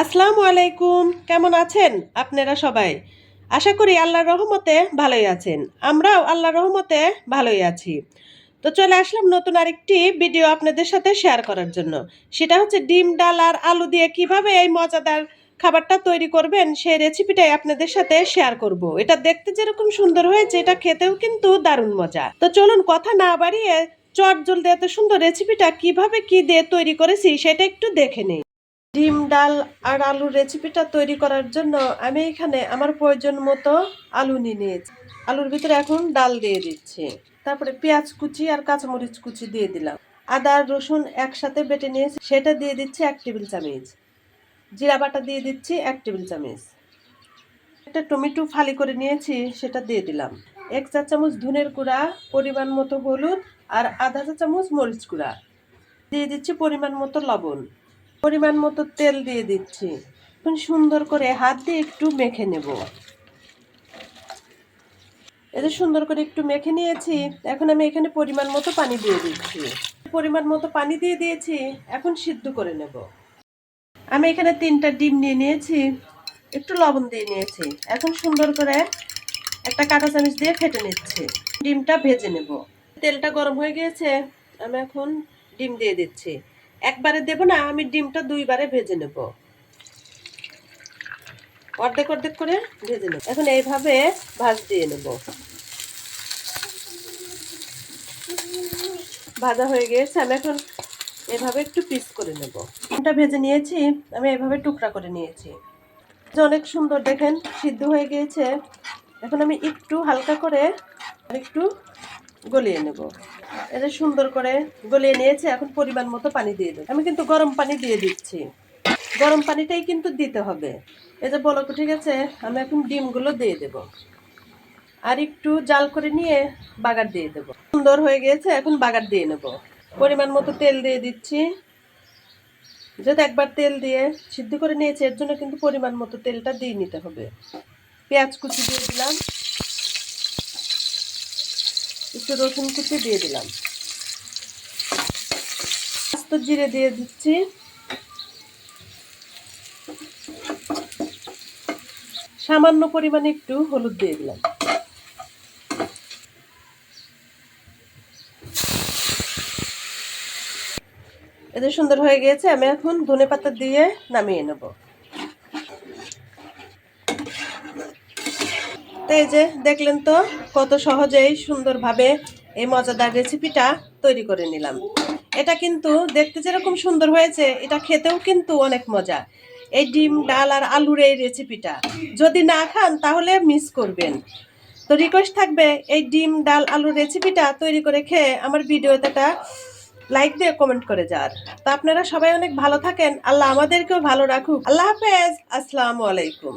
আসসালামু আলাইকুম। কেমন আছেন আপনারা সবাই? আশা করি আল্লাহর রহমতে ভালোই আছেন। আমরাও আল্লাহর রহমতে ভালোই আছি। তো চলে আসলাম নতুন আরেকটি ভিডিও আপনাদের সাথে শেয়ার করার জন্য। সেটা হচ্ছে ডিম, ডাল আর আলু দিয়ে কীভাবে এই মজাদার খাবারটা তৈরি করবেন সেই রেসিপিটাই আপনাদের সাথে শেয়ার করব। এটা দেখতে যেরকম সুন্দর হয়েছে, এটা খেতেও কিন্তু দারুণ মজা। তো চলুন কথা না বাড়িয়ে চট জলদি এত সুন্দর রেসিপিটা কীভাবে কি দিয়ে তৈরি করেছি সেটা একটু দেখে নিই। ডিম, ডাল আর আলুর রেসিপিটা তৈরি করার জন্য আমি এখানে আমার প্রয়োজন মতো আলু নিয়ে নিয়েছি। আলুর ভিতরে এখন ডাল দিয়ে দিচ্ছি। তারপরে পেঁয়াজ কুচি আর কাঁচামরিচ কুচি দিয়ে দিলাম। আদা, রসুন একসাথে বেটে নিয়েছি। সেটা দিয়ে দিচ্ছি এক টেবিল চামচ। জিরা বাটা দিয়ে দিচ্ছি এক টেবিল চামচ। একটা টমেটো ফালি করে নিয়েছি, সেটা দিয়ে দিলাম। এক চা চামচ ধনের গুঁড়া, পরিমাণ মতো হলুদ আর আধা চা চামচ মরিচ গুঁড়া। দিয়ে দিচ্ছি পরিমাণ মতো লবণ। পরিমাণ মতো তেল দিয়ে দিচ্ছি। এখন সুন্দর করে হাত দিয়ে একটু মেখে নেব। এদের সুন্দর করে একটু মেখে নিয়েছি, এখন আমি এখানে পরিমাণ মতো পানি দিয়ে দিচ্ছি। পরিমাণ মতো পানি দিয়ে দিয়েছি, এখন সিদ্ধ করে নেব। আমি এখানে তিনটা ডিম নিয়ে নিয়েছি, একটু লবণ দিয়ে নিয়েছি। এখন সুন্দর করে একটা কাঁটা চামচ দিয়ে ফেটে নিচ্ছি। ডিমটা ভেজে নেব। তেলটা গরম হয়ে গিয়েছে, আমি এখন ডিম দিয়ে দিচ্ছি। একবারে দেব না, আমি ডিমটা দুইবারে ভেজে নেব। অর্ধেক অর্ধেক করে ভেজে নেব। এখন এইভাবে ভাজ দিয়ে নেব। ভাজা হয়ে গিয়েছে, আমি এখন এভাবে একটু পিস করে নেব। ডিমটা ভেজে নিয়েছি, আমি এভাবে টুকরা করে নিয়েছি। যে অনেক সুন্দর, দেখেন, সিদ্ধ হয়ে গিয়েছে। এখন আমি একটু হালকা করে একটু গলিয়ে নেব। এটা সুন্দর করে গলিয়ে নিয়েছে, এখন পরিমাণ মতো পানি দিয়ে দেবো। আমি কিন্তু গরম পানি দিয়ে দিচ্ছি। গরম পানিটাই কিন্তু দিতে হবে। এই যে বলক ঠিক আছে আমি এখন ডিমগুলো দিয়ে দেব। আর একটু জাল করে নিয়ে বাগার দিয়ে দেব। সুন্দর হয়ে গিয়েছে, এখন বাগার দিয়ে নেব। পরিমাণ মতো তেল দিয়ে দিচ্ছি। যেহেতু একবার তেল দিয়ে সিদ্ধ করে নিয়েছি, এর জন্য কিন্তু পরিমাণ মতো তেলটা দিয়ে নিতে হবে। পেঁয়াজ কুচি দিয়ে দিলাম। একটু রসুন কুচি দিয়ে দিলাম। আস্ত জিরে দিয়ে দিচ্ছি। সামান্য পরিমাণে একটু হলুদ দিয়ে দিলাম। এদের সুন্দর হয়ে গিয়েছে। আমি এখন ধনে পাতা দিয়ে নামিয়ে নেব। তো এই যে দেখলেন তো, কত সহজেই সুন্দরভাবে এই মজাদার রেসিপিটা তৈরি করে নিলাম। এটা কিন্তু দেখতে যেরকম সুন্দর হয়েছে, এটা খেতেও কিন্তু অনেক মজা। এই ডিম, ডাল আর আলুর এই রেসিপিটা যদি না খান, তাহলে মিস করবেন। তো রিকোয়েস্ট থাকবে, এই ডিম, ডাল, আলুর রেসিপিটা তৈরি করে খেয়ে আমার ভিডিওতে একটা লাইক দিয়ে কমেন্ট করে যার তো আপনারা সবাই অনেক ভালো থাকেন, আল্লাহ আমাদেরকেও ভালো রাখুক। আল্লাহ হাফেজ, আসসালামু আলাইকুম।